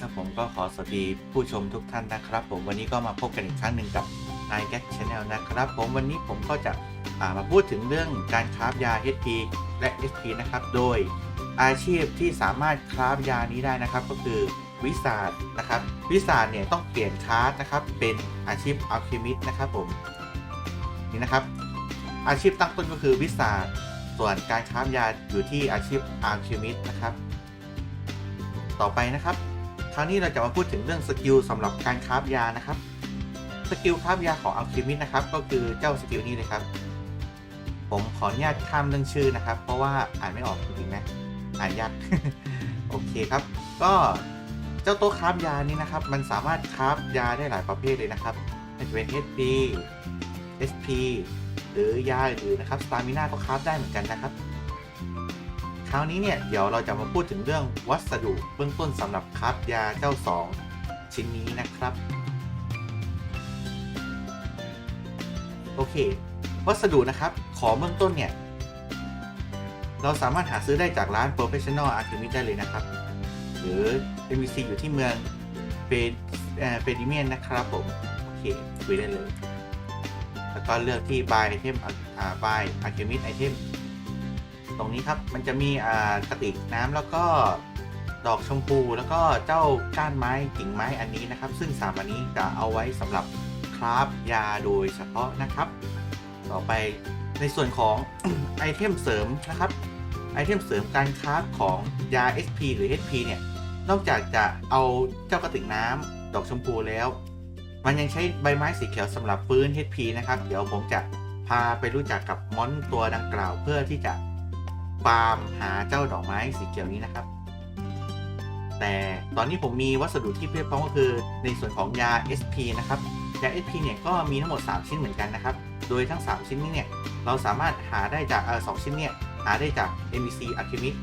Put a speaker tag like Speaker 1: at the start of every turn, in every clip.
Speaker 1: ครับผมก็ขอสวัสดีผู้ชมทุกท่านนะครับ ผมวันนี้ก็มาพบกันอีกครั้งหนึ่งกับ i g a t Channel นะครับ ผมวันนี้ผมก็จะามาพูดถึงเรื่องการคราฟยา HP และ SP นะครับ โดยอาชีพที่สามารถคราฟยานี้ได้นะครับ ก็คือวิสาดนะครับ วิสาดเนี่ยต้องเปลี่ยนคลาสนะครับ เป็นอาชีพอัลเคมิสนะครับผมนี่นะครับ อาชีพตั้งต้นก็คือวิสาดส่วนการคราฟยาอยู่ที่อาชีพอัลเคมิสนะครับ ต่อไปนะครับ คราวนี้เราจะมาพูดถึงเรื่องสกิลสำหรับการคราฟยานะครับ สกิลคราฟยาของอัลเคมิสนะครับ ก็คือเจ้าสกิลนี้เลยครับ ผมขออนุญาตข้ามเรื่องชื่อนะครับ เพราะว่าอ่านไม่ออกจริงๆนะอ่านยากโอเคครับ ก็เจ้าโต๊ะคราฟยานี้นะครับ มันสามารถคราฟยาได้หลายประเภทเลยนะครับไม่ว่าจะเป็น HP SP หรือยาอื่นนะครับสตามิน่าก็คราฟได้เหมือนกันนะครับ คราวนี้เนี่ยเดี๋ยวเราจะมาพูดถึงเรื่องวัสดุเบื้องต้นสำหรับคราฟยาเจ้า 2 ชิ้นนี้นะครับ โอเค วัสดุนะครับ ของเบื้องต้นเนี่ย เราสามารถหาซื้อได้จากร้าน Professional Alchemist ได้เลยนะครับ หรือ MVC อยู่ที่เมืองเฟเดิเมียนนะครับผม โอเคคุยได้เลย แล้วก็เลือกที่ Buy Item อ่า Buy Alchemist Item ตรงนี้ครับมันจะมีอ่ากระติกน้ำแล้วก็ดอกชมพูแล้วก็เจ้าก้านไม้กิ่งไม้อันนี้นะครับ ซึ่งสามอันนี้จะเอาไว้สำหรับคราฟยาโดยเฉพาะนะครับ ต่อไปในส่วนของไอเทมเสริมนะครับไอเทมเสริมการคราฟของยา SP หรือ HP เนี่ยนอกจากจะเอาเจ้ากระติกน้ำดอกชมพูแล้ว มันยังใช้ใบไม้สีเขียวสำหรับฟื้น HP นะครับ เดี๋ยวผมจะพาไปรู้จักกับมอนตัวดังกล่าวเพื่อที่จะ ฟาร์มหาเจ้าดอกไม้สีเขียวนี้นะครับ แต่ตอนนี้ผมมีวัสดุที่เพียบพร้อมก็คือในส่วนของยา SP นะครับยา SP เนี่ยก็มีทั้งหมด 3 ชิ้นเหมือนกันนะครับ โดยทั้ง 3 ชิ้นนี้เนี่ยเราสามารถหาได้จากสองชิ้นเนี่ยหาได้จาก MBC Alchemist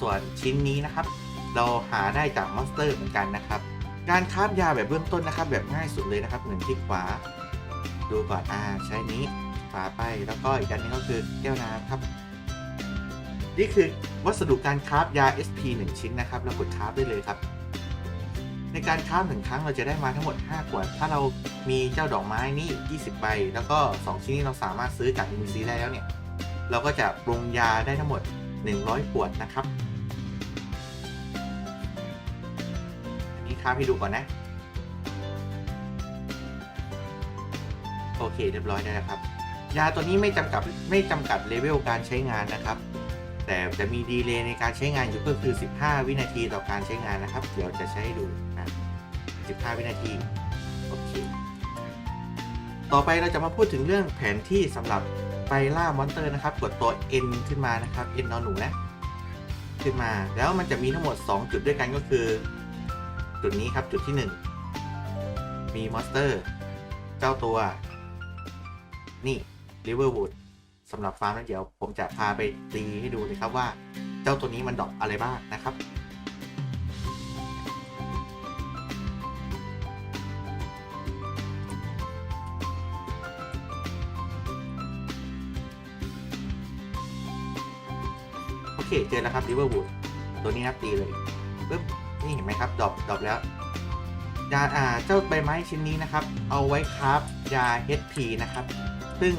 Speaker 1: ส่วนชิ้นนี้นะครับ เราหาได้จาก Monster เหมือนกันนะครับ การคราฟยาแบบเบื้องต้นนะครับ แบบง่ายสุดเลยนะครับหนึ่งคลิกขวา ดูก่อนอ่าใช้นี้ขวาไปแล้วก็อีกอันนึงก็คือแก้วน้ำครับ นี่คือวัสดุการคราฟยา SP 1 ชิ้นนะครับเรากดคราฟได้เลยครับ ในการคราฟหนึ่งครั้งเราจะได้มาทั้งหมด 5 ขวด ถ้าเรามีเจ้าดอกไม้นี่ 20 ใบ แล้วก็ 2 ชิ้นนี้เราสามารถซื้อจาก MVC ได้แล้วเนี่ย เราก็จะปรุงยาได้ทั้งหมด 100 ขวดนะครับอันนี้คราฟให้ดูก่อนนะ โอเคเรียบร้อยได้แล้วครับ ยาตัวนี้ไม่จำกัดไม่จำกัดเลเวลการใช้งานนะครับ แต่จะมีดีเลย์ในการใช้งานอยู่ก็คือ 15 วินาทีต่อการใช้งานนะครับ เดี๋ยวจะใช้ดูนะ 15 วินาที โอเค ต่อไปเราจะมาพูดถึงเรื่องแผนที่สำหรับไปล่ามอนเตอร์นะครับ กดตัว N ขึ้นมานะครับ N นอนหนูนะ ขึ้นมา แล้วมันจะมีทั้งหมด 2 จุดด้วยกันก็คือ จุดนี้ครับ จุดที่ 1 มีมอนสเตอร์ เจ้าตัว นี่ Riverwood สำหรับฟาร์มแล้วเดี๋ยวผมจะพาไปตีให้ดูเลยครับว่า เจ้าตัวนี้มันดอปอะไรบ้างนะครับโอเคเจอแล้วครับ Riverwood ตัวนี้นับตีเลยปึ๊บนี่เห็นไหมครับดอปดอปแล้วยาอ่าเจ้าใบไม้ชิ้นนี้นะครับ เอาไว้คราฟยา HP นะครับ ซึ่ง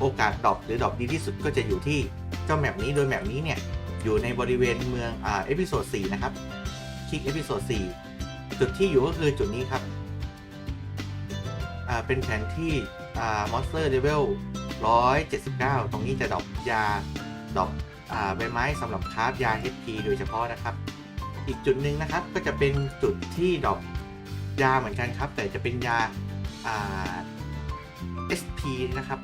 Speaker 1: โอกาสดรอปหรือดรอปดีที่สุดก็จะอยู่ที่เจ้าแมปนี้โดยแมปนี้เนี่ยอยู่ในบริเวณเมืองอ่าเอพิโซด4นะครับคลิกเอพิโซด4จุดที่อยู่ก็คือจุดนี้ครับอ่าเป็นแผนที่อ่ามอนสเตอร์เลเวล179 ตรงนี้จะดรอปยาดรอปอ่าใบไม้สำหรับคราฟยา HP โดยเฉพาะนะครับ อีกจุดหนึ่งนะครับก็จะเป็นจุดที่ดรอปยาเหมือนกันครับ แต่จะเป็นยาอ่า SP นะครับ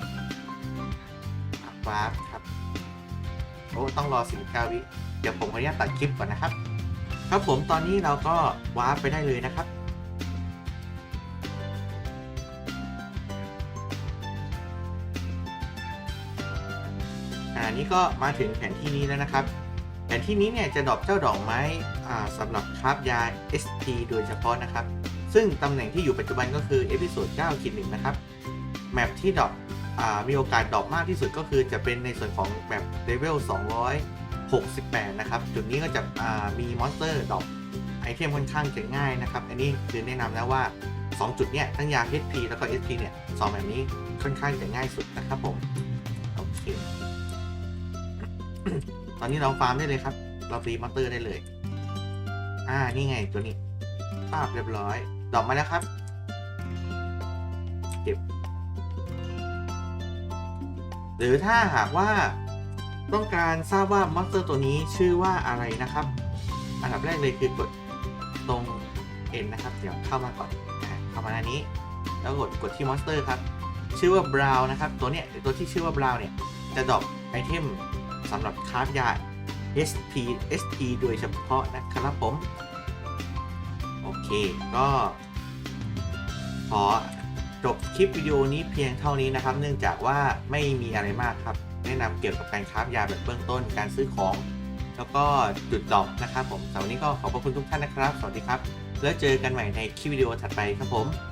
Speaker 1: วาร์ปครับ โอ้ต้องรอ19วิ เดี๋ยวผมขออนุญาตตัดคลิปก่อนนะครับ ครับผมตอนนี้เราก็วาร์ปไปได้เลยนะครับอ่านี่ก็มาถึงแผนที่นี้แล้วนะครับ แผนที่นี้เนี่ยจะดอปเจ้าดอกไม้สำหรับคราฟยา SP โดยเฉพาะนะครับ ซึ่งตำแหน่งที่อยู่ปัจจุบันก็คือเอพิโซด9ขีด1นะครับ แมปที่ดอปอ่า มีโอกาสดรอปมากที่สุดก็คือจะเป็นในส่วนของแมปเลเวล268 นะครับ จุดนี้ก็จะมีมอนสเตอร์ดรอปไอเทมค่อนข้างจะง่ายนะครับ อันนี้คือแนะนำนะว่า 2 จุดเนี่ยทั้งยา HP แล้วก็ SP เนี่ยสองแบบนี้ค่อนข้างจะง่ายสุดนะครับผม โอเค ตอนนี้เราฟาร์มได้เลยครับ เราฟรีมอนสเตอร์ได้เลย อ่า นี่ไงตัวนี้ภาพเรียบร้อยดอกมาแล้วครับ เก็บ หรือถ้าหากว่าต้องการทราบว่ามอนสเตอร์ตัวนี้ชื่อว่าอะไรนะครับ อันดับแรกเลยคือกดตรง N นะครับ เดี๋ยวเข้ามาก่อนเข้ามาหน้านี้ แล้วกดกดที่มอนสเตอร์ครับ ชื่อว่า Brown นะครับ ตัวเนี้ยตัวที่ชื่อว่า Brown เนี่ย จะดรอปไอเทมสำหรับคราฟยา SP SP โดยเฉพาะนะครับผม โอเค ก็ขอ จบคลิปวิดีโอนี้เพียงเท่านี้นะครับ เนื่องจากว่าไม่มีอะไรมากครับ แนะนำเกี่ยวกับการค้ายาแบบเบื้องต้นการซื้อของ แล้วก็จุดดอกนะครับผมสำหรับวันนี้ก็ขอบพระคุณทุกท่านนะครับ สวัสดีครับ แล้วเจอกันใหม่ในคลิปวิดีโอถัดไปครับผม